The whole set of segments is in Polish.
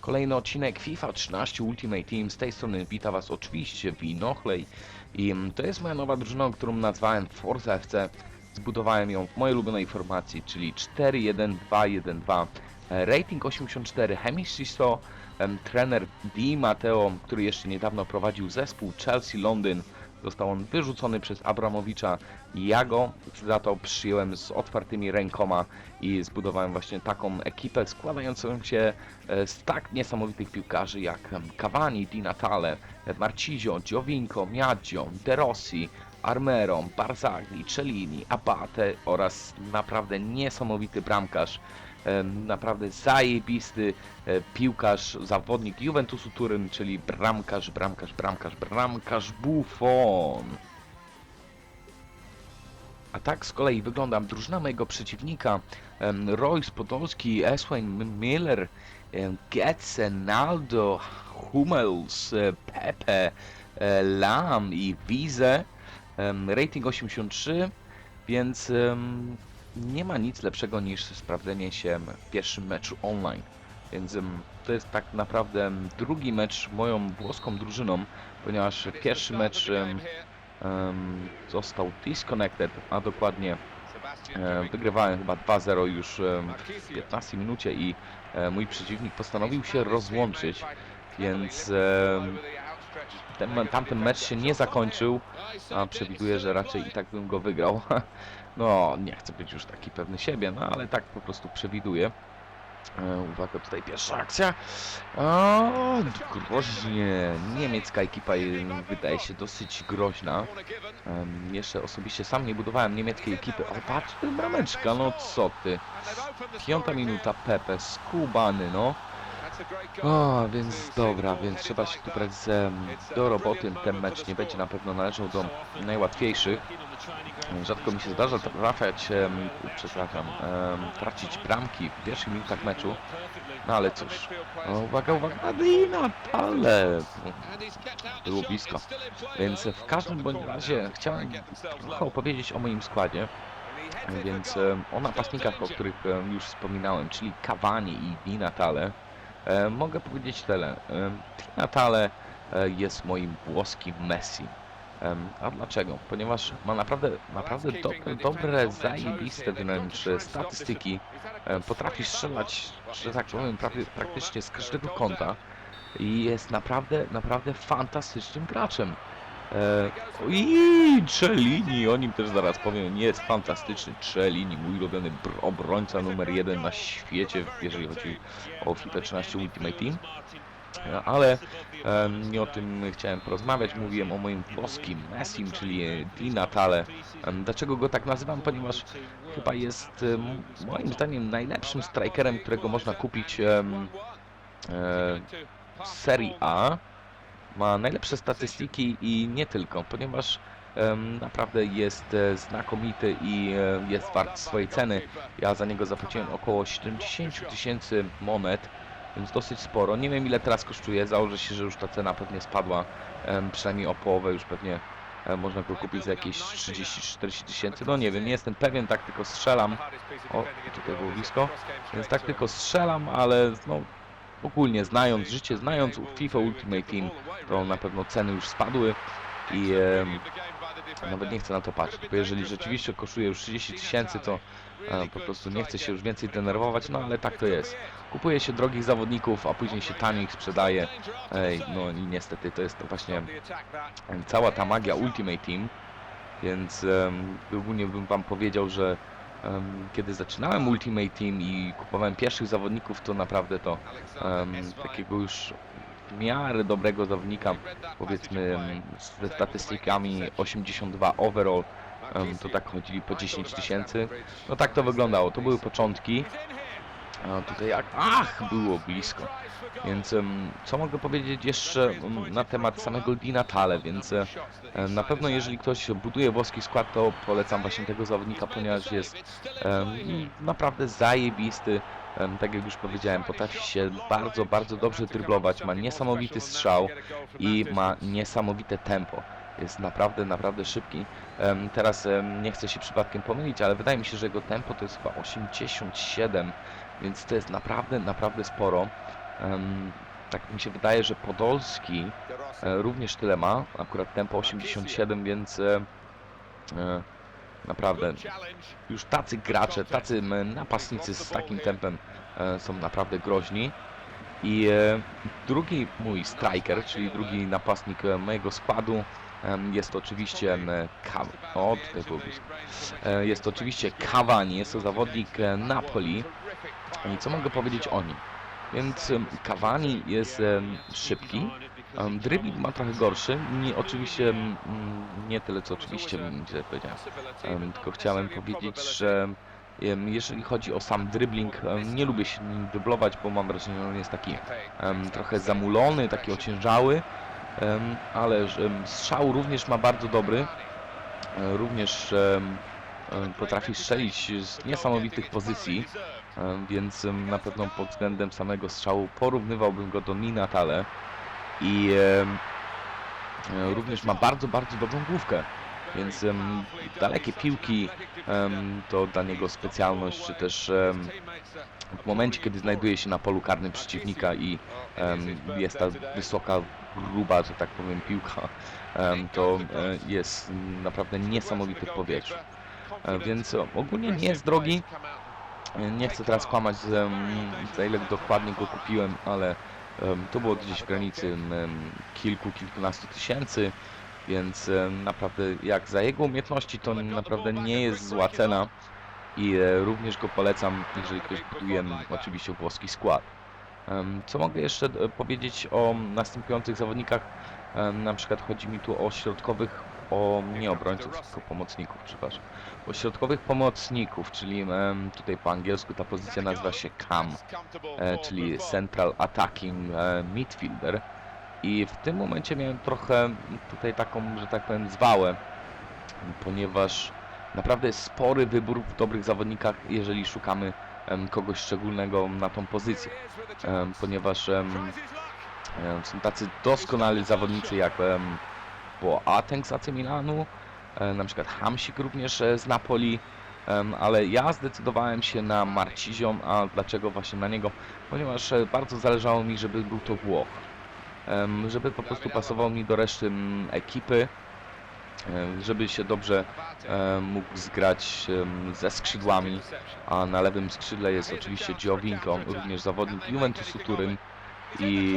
Kolejny odcinek FIFA 13 Ultimate Team. Z tej strony wita Was oczywiście Winochlej. I mm, to jest moja nowa drużyna, którą nazwałem Forza FC. Zbudowałem ją w mojej ulubionej formacji, czyli 4-1-2-1-2. E, Rating 84, Hemisisto, em, trener Di Matteo, który jeszcze niedawno prowadził zespół Chelsea Londyn. Został on wyrzucony przez Abramowicza. Ja go za to przyjąłem z otwartymi rękoma i zbudowałem właśnie taką ekipę składającą się e, z tak niesamowitych piłkarzy jak Cavani, Di Natale, Marcisio, Giovinco, Miaggio, De Rossi, Armero, Barzagli, Cellini, Abate oraz naprawdę niesamowity bramkarz, naprawdę zajebisty e, piłkarz, zawodnik Juventusu Turyn, czyli bramkarz, bramkarz, bramkarz, bramkarz Buffon. A tak z kolei wygląda drużyna mojego przeciwnika. Royce Podolski, Eswain Miller, Getze, Naldo, Hummels, e, Pepe, e, Lam i Wize. Rating 83, więc nie ma nic lepszego niż sprawdzenie się w pierwszym meczu online. Więc to jest tak naprawdę drugi mecz moją włoską drużyną, ponieważ pierwszy mecz em, został disconnected, a dokładnie e, wygrywałem chyba 2-0 już w 15 minucie i e, mój przeciwnik postanowił się rozłączyć, więc ten, tamten mecz się nie zakończył, a przewiduję, że raczej i tak bym go wygrał. No, nie chcę być już taki pewny siebie, no ale tak po prostu przewiduję. E, Uwaga, tutaj pierwsza akcja. O, groźnie. Niemiecka ekipa e, wydaje się dosyć groźna. Jeszcze osobiście sam nie budowałem niemieckiej ekipy. O, patrz, brameczka, no co ty. Piąta minuta, Pepe, skubany, no. O, więc dobra, więc trzeba się tu brać do roboty. Ten mecz nie będzie na pewno należał do najłatwiejszych. Rzadko mi się zdarza trafiać, przepraszam, tracić bramki w pierwszych minutach meczu. No ale cóż, o, uwaga, uwaga, Dina, ale było blisko. Więc w każdym bądź razie chciałem trochę opowiedzieć o moim składzie. Więc o napastnikach, o których już wspominałem, czyli Cavani i Di Natale. E, mogę powiedzieć tyle. E, Natale e, jest moim włoskim Messi. A dlaczego? Ponieważ ma naprawdę, naprawdę dobre, zajebiste wręcz statystyki. Potrafi strzelać, że tak powiem, prawie, praktycznie z każdego kąta. I jest naprawdę, naprawdę fantastycznym graczem. E, I Cellini, o nim też zaraz powiem, jest fantastyczny. Cellini, mój ulubiony br- obrońca numer jeden na świecie, jeżeli chodzi o FIFA 13 Ultimate Team. E, Ale e, nie o tym chciałem porozmawiać. Mówiłem o moim włoskim Messim, czyli Di Natale. Dlaczego go tak nazywam? Ponieważ chyba jest moim zdaniem najlepszym strikerem, którego można kupić e, z Serii A. Ma najlepsze statystyki i nie tylko, ponieważ naprawdę jest e, znakomity i e, jest wart swojej ceny. Ja za niego zapłaciłem około 70 000 tysięcy monet, więc dosyć sporo. Nie wiem ile teraz kosztuje, założę się, że już ta cena pewnie spadła, przynajmniej o połowę już pewnie e, można go kupić za jakieś 30-40 tysięcy. No nie wiem, nie jestem pewien, tak tylko strzelam. O, tutaj było blisko. Więc tak tylko strzelam, ale no ogólnie znając życie, znając FIFA Ultimate Team, to na pewno ceny już spadły i em, nawet nie chcę na to patrzeć, bo jeżeli rzeczywiście kosztuje już 30 tysięcy, to e, po prostu nie chcę się już więcej denerwować, no ale tak to jest. Kupuje się drogich zawodników, a później się tanich sprzedaje, Ej, no i niestety to jest to właśnie cała ta magia Ultimate Team, więc em, ogólnie bym wam powiedział, że kiedy zaczynałem Ultimate Team i kupowałem pierwszych zawodników, to naprawdę to em, takiego już w miarę dobrego zawodnika, powiedzmy ze statystykami 82 overall, em, to tak chodzili po 10 tysięcy. No tak to wyglądało, to były początki. A tutaj. Ach, było blisko. Więc co mogę powiedzieć jeszcze na temat samego Di Natale, więc na pewno jeżeli ktoś buduje włoski skład, to polecam właśnie tego zawodnika, ponieważ jest naprawdę zajebisty. Tak jak już powiedziałem, potrafi się bardzo, bardzo dobrze dryblować, ma niesamowity strzał i ma niesamowite tempo. Jest naprawdę, naprawdę szybki. Teraz nie chcę się przypadkiem pomylić, ale wydaje mi się, że jego tempo to jest chyba 87, więc to jest naprawdę, naprawdę sporo. Tak mi się wydaje, że Podolski e, również tyle ma, akurat tempo 87, więc e, e, naprawdę już tacy gracze, tacy napastnicy z takim tempem są naprawdę groźni. I drugi mój striker, czyli drugi napastnik mojego składu jest oczywiście em, Ka- o, tutaj było blisko. E, jest oczywiście Cavani, jest to zawodnik Napoli. Co mogę powiedzieć o nim? Więc Cavani jest szybki, dribbling ma trochę gorszy, nie, oczywiście nie tyle co oczywiście źle powiedział, Em, tylko chciałem powiedzieć, że jeżeli chodzi o sam dribbling, nie lubię się nim dublować, bo mam wrażenie, że on jest taki trochę zamulony, taki ociężały, ale strzał również ma bardzo dobry, e, również em, potrafi strzelić z niesamowitych pozycji, więc em, na pewno pod względem samego strzału porównywałbym go do Ninatale i e, również ma bardzo, bardzo dobrą główkę. Więc dalekie piłki to dla niego specjalność, czy też w momencie, kiedy znajduje się na polu karnym przeciwnika i jest ta wysoka, gruba, że tak powiem, piłka, to e, jest naprawdę niesamowity w powietrzu. E, Więc e, ogólnie nie jest drogi. Nie chcę teraz kłamać, za ile dokładnie go kupiłem, ale to było gdzieś w granicy kilku, kilkunastu tysięcy, więc naprawdę jak za jego umiejętności to naprawdę nie jest zła cena i e, również go polecam, jeżeli ktoś buduje oczywiście włoski skład. Co mogę jeszcze e, powiedzieć o następujących zawodnikach? Na przykład chodzi mi tu o środkowych, o nie obrońców, tylko pomocników, przepraszam. O środkowych pomocników, czyli em, tutaj po angielsku ta pozycja nazywa się CAM, e, czyli Central Attacking e, Midfielder. I w tym momencie miałem trochę tutaj taką, że tak powiem, zwałę, ponieważ naprawdę jest spory wybór w dobrych zawodnikach, jeżeli szukamy em, kogoś szczególnego na tą pozycję, em, ponieważ em, em, są tacy doskonali zawodnicy jak em, Boateng z AC Milanu, e, na przykład Hamsik również e, z Napoli, ale ja zdecydowałem się na Marcizio, a dlaczego właśnie na niego? Ponieważ e, bardzo zależało mi, żeby był to Włoch, żeby po prostu pasował mi do reszty ekipy, żeby się dobrze mógł zgrać ze skrzydłami, a na lewym skrzydle jest oczywiście Giovinco, również zawodnik Juventusu Turyn i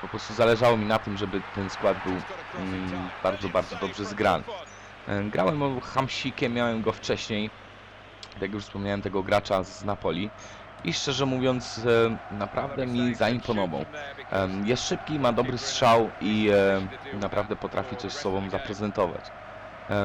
po prostu zależało mi na tym, żeby ten skład był mm, bardzo, bardzo dobrze zgrany. Grałem Hamsikiem, miałem go wcześniej, tak jak już wspomniałem, tego gracza z Napoli i szczerze mówiąc naprawdę mi zaimponował. Jest szybki, ma dobry strzał i naprawdę potrafi coś z sobą zaprezentować.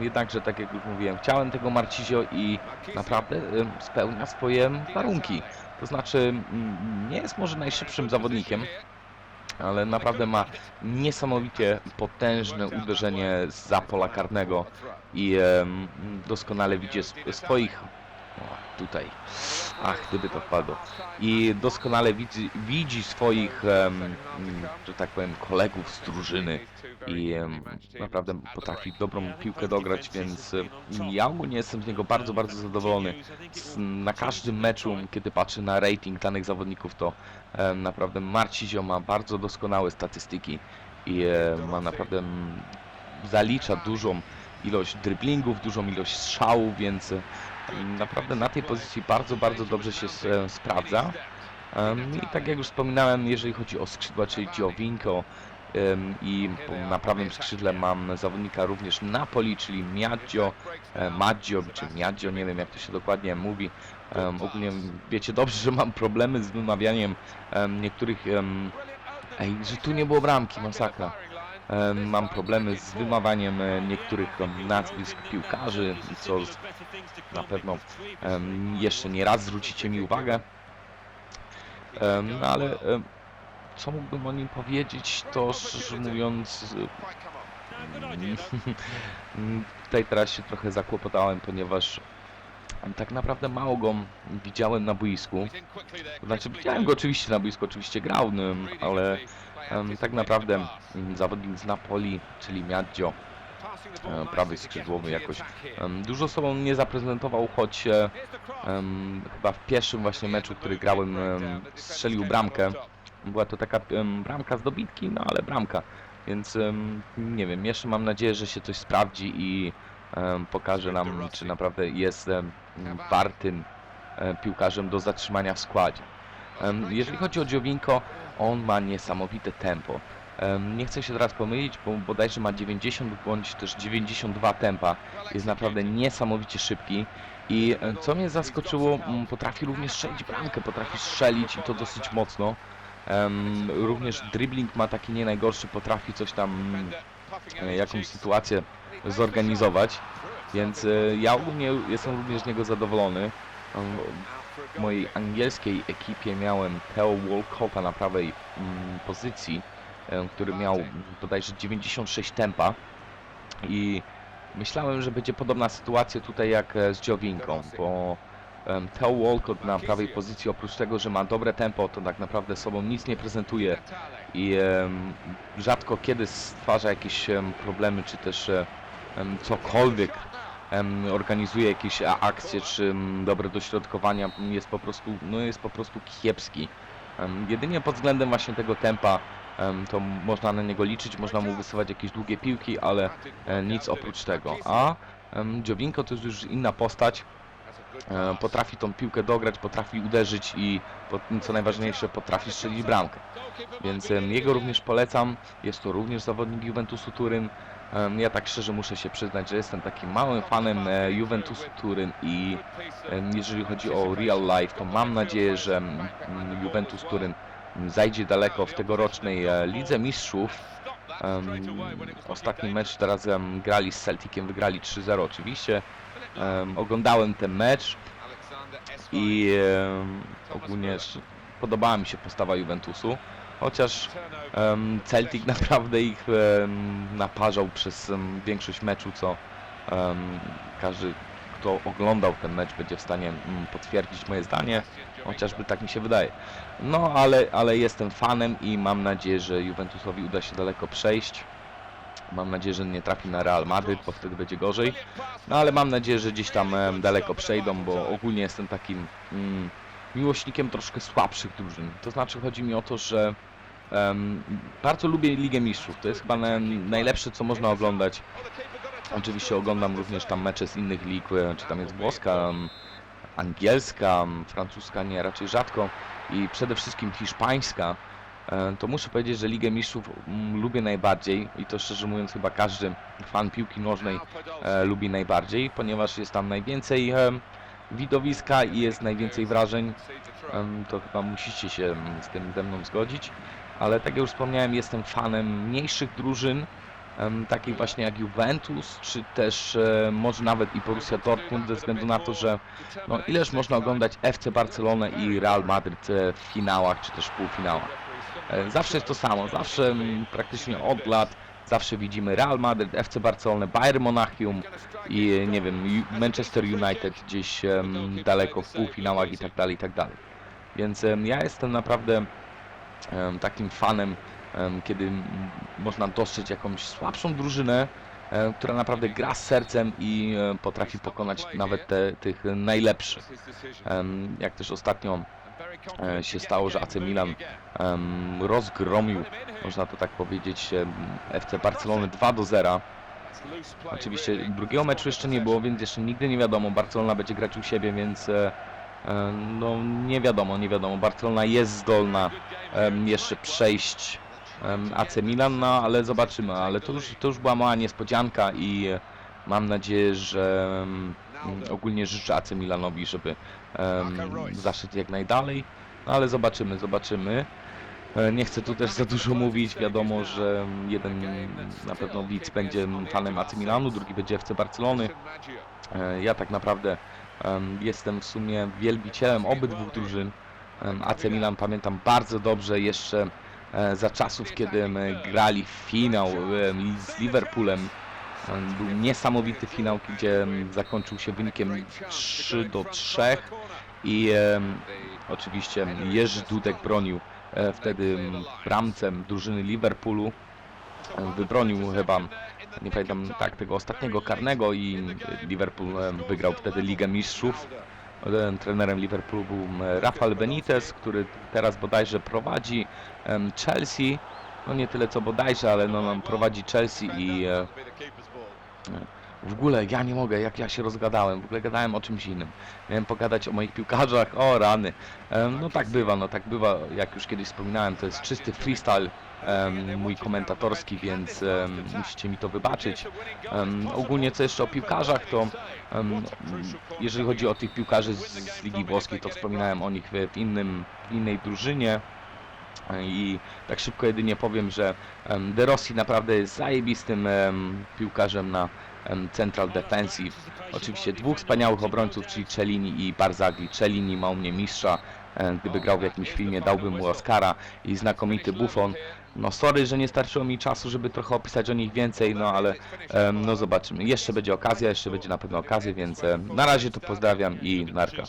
Jednakże, tak jak już mówiłem, chciałem tego Marcizio i naprawdę spełnia swoje warunki. To znaczy, mm, nie jest może najszybszym zawodnikiem, ale naprawdę ma niesamowicie potężne uderzenie za pola karnego i doskonale widzi sw- swoich. O, tutaj. Ach, gdyby to wpadło. I doskonale widzi, widzi swoich, mm, że tak powiem, kolegów z drużyny i em, naprawdę potrafi dobrą piłkę dograć, więc ja ogólnie jestem z niego bardzo, bardzo zadowolony. Na każdym meczu, kiedy patrzę na rating danych zawodników, to em, naprawdę Marcizio ma bardzo doskonałe statystyki i e, ma naprawdę mm, zalicza dużą ilość driblingów, dużą ilość strzałów, więc naprawdę na tej pozycji bardzo, bardzo dobrze się e, sprawdza. I tak jak już wspominałem, jeżeli chodzi o skrzydła, czyli Giovinco i na prawym skrzydle mam zawodnika również Napoli, czyli Miaggio, e, Maggio czy Miaggio, nie wiem jak to się dokładnie mówi. Ogólnie wiecie dobrze, że mam problemy z wymawianiem em, niektórych... ej, że tu nie było bramki, masakra. Mam problemy z wymawianiem e, niektórych nazwisk piłkarzy, co na pewno jeszcze nie raz zwrócicie mi uwagę. No ale co mógłbym o nim powiedzieć, to szczerze mówiąc tutaj teraz się trochę zakłopotałem, ponieważ tak naprawdę mało go widziałem na boisku. Znaczy widziałem go oczywiście na boisku, oczywiście grał, ale tak naprawdę zawodnik z Napoli, czyli Miaggio, e, prawy skrzydłowy jakoś dużo sobą nie zaprezentował, choć em, chyba w pierwszym właśnie meczu, który grałem, em, strzelił bramkę była to taka em, bramka z dobitki, no ale bramka. Więc em, nie wiem, jeszcze mam nadzieję, że się coś sprawdzi i em, pokaże nam, czy naprawdę jest em, wartym e, piłkarzem do zatrzymania w składzie. Jeżeli chodzi o Dziowinko, on ma niesamowite tempo. Em, Nie chcę się teraz pomylić, bo bodajże ma 90 bądź też 92 tempa. Jest naprawdę niesamowicie szybki. I e, co mnie zaskoczyło, m, potrafi również strzelić bramkę, potrafi strzelić i to dosyć mocno. Również dribbling ma taki nie najgorszy, potrafi coś tam, mm, e, jakąś sytuację zorganizować. Więc e, ja ogólnie jestem również z niego zadowolony. Em, w mojej angielskiej ekipie miałem Theo Walcotta na prawej mm, pozycji, em, który miał bodajże 96 tempa. I myślałem, że będzie podobna sytuacja tutaj jak e, z Dziowinką, bo Theo Walcott na prawej pozycji oprócz tego, że ma dobre tempo, to tak naprawdę sobą nic nie prezentuje. I rzadko kiedy stwarza jakieś em, problemy, czy też e, cokolwiek organizuje jakieś akcje, czy dobre dośrodkowania, jest po prostu, no jest po prostu kiepski. Jedynie pod względem właśnie tego tempa em, to można na niego liczyć, można mu wysyłać jakieś długie piłki, ale e, nic oprócz tego. A Dziowinko to już inna postać, e, potrafi tą piłkę dograć, potrafi uderzyć i co najważniejsze potrafi strzelić bramkę. Więc jego również polecam. Jest to również zawodnik Juventusu Turyn. Ja tak szczerze muszę się przyznać, że jestem takim małym fanem e, Juventusu Turyn i jeżeli chodzi o real life, to mam nadzieję, że mm, Juventus Turyn mm, zajdzie daleko w tegorocznej e, Lidze Mistrzów. Ostatni mecz teraz grali z Celticiem, wygrali 3-0 oczywiście. Em, Oglądałem ten mecz i ogólnie podobała mi się postawa Juventusu. Chociaż em, Celtic naprawdę ich em, naparzał przez em, większość meczu, co em, każdy, kto oglądał ten mecz, będzie w stanie mm, potwierdzić moje zdanie. Chociażby tak mi się wydaje. No, ale, ale jestem fanem i mam nadzieję, że Juventusowi uda się daleko przejść. Mam nadzieję, że nie trafi na Real Madryt, bo wtedy będzie gorzej. No ale mam nadzieję, że gdzieś tam em, daleko przejdą, bo ogólnie jestem takim mm, miłośnikiem troszkę słabszych drużyn. To znaczy chodzi mi o to, że em, bardzo lubię Ligę Mistrzów. To jest chyba na, najlepsze, co można oglądać. Oczywiście oglądam również tam mecze z innych lig, e, czy tam jest włoska, angielska, francuska nie, raczej rzadko i przede wszystkim hiszpańska. E, To muszę powiedzieć, że Ligę Mistrzów lubię najbardziej i to szczerze mówiąc chyba każdy fan piłki nożnej e, lubi najbardziej, ponieważ jest tam najwięcej widowiska i jest najwięcej wrażeń. To chyba musicie się z tym ze mną zgodzić. Ale tak jak już wspomniałem, jestem fanem mniejszych drużyn, takich właśnie jak Juventus, czy też e, może nawet i Borussia Dortmund, ze względu na to, że no, ileż można oglądać FC Barcelonę i Real Madryt e, w finałach, czy też półfinałach. E, Zawsze jest to samo, zawsze praktycznie od lat zawsze widzimy Real Madryt, FC Barcelonę, Bayern Monachium i nie wiem, Manchester United gdzieś em, daleko w półfinałach i tak dalej, i tak dalej. Więc em, ja jestem naprawdę em, takim fanem, em, kiedy można dostrzec jakąś słabszą drużynę, która naprawdę gra z sercem i potrafi pokonać nawet te, tych najlepszych. Jak też ostatnio się stało, że AC Milan rozgromił, można to tak powiedzieć, FC Barcelony 2 do 0. Oczywiście drugiego meczu jeszcze nie było, więc jeszcze nigdy nie wiadomo. Barcelona będzie grać u siebie, więc e, e, no nie wiadomo, nie wiadomo. Barcelona jest zdolna jeszcze przejść AC Milan, no ale zobaczymy. Ale to już, to już była mała niespodzianka i e, mam nadzieję, że ogólnie życzę AC Milanowi, żeby em, zaszedł jak najdalej. No ale zobaczymy, zobaczymy. E, Nie chcę tu też za dużo mówić. Wiadomo, że jeden na pewno widz będzie fanem AC Milanu, drugi będzie FC Barcelony. E, Ja tak naprawdę em, jestem w sumie wielbicielem obydwu drużyn. AC Milan pamiętam bardzo dobrze jeszcze e, za czasów, kiedy grali finał em, z Liverpoolem. Em, Był niesamowity finał, gdzie em, zakończył się wynikiem 3 do 3 i em, oczywiście Jerzy Dudek bronił e, wtedy m, bramcem drużyny Liverpoolu. E, Wybronił chyba, nie pamiętam, tak, tego ostatniego karnego i e, Liverpool e, wygrał wtedy Ligę Mistrzów. e, trenerem Liverpoolu był Rafael Benitez, który teraz bodajże prowadzi Chelsea. No nie tyle co bodajże, ale no, prowadzi Chelsea i e, w ogóle ja nie mogę, jak ja się rozgadałem, w ogóle gadałem o czymś innym. Miałem pogadać o moich piłkarzach, o rany. No tak bywa, no tak bywa, jak już kiedyś wspominałem, to jest czysty freestyle mój komentatorski, więc musicie mi to wybaczyć. Ogólnie co jeszcze o piłkarzach, to jeżeli chodzi o tych piłkarzy z, Ligi Włoskiej, to wspominałem o nich w, innym, innej drużynie. I tak szybko jedynie powiem, że De Rossi naprawdę jest zajebistym em, piłkarzem na Central Defensive. Oczywiście dwóch wspaniałych obrońców, czyli Cellini i Barzagli. Cellini ma u mnie mistrza, gdyby grał w jakimś filmie dałbym mu Oscara i znakomity Buffon. No sorry, że nie starczyło mi czasu, żeby trochę opisać o nich więcej, no ale no zobaczymy. Jeszcze będzie okazja, jeszcze będzie na pewno okazja, więc na razie to pozdrawiam i narka.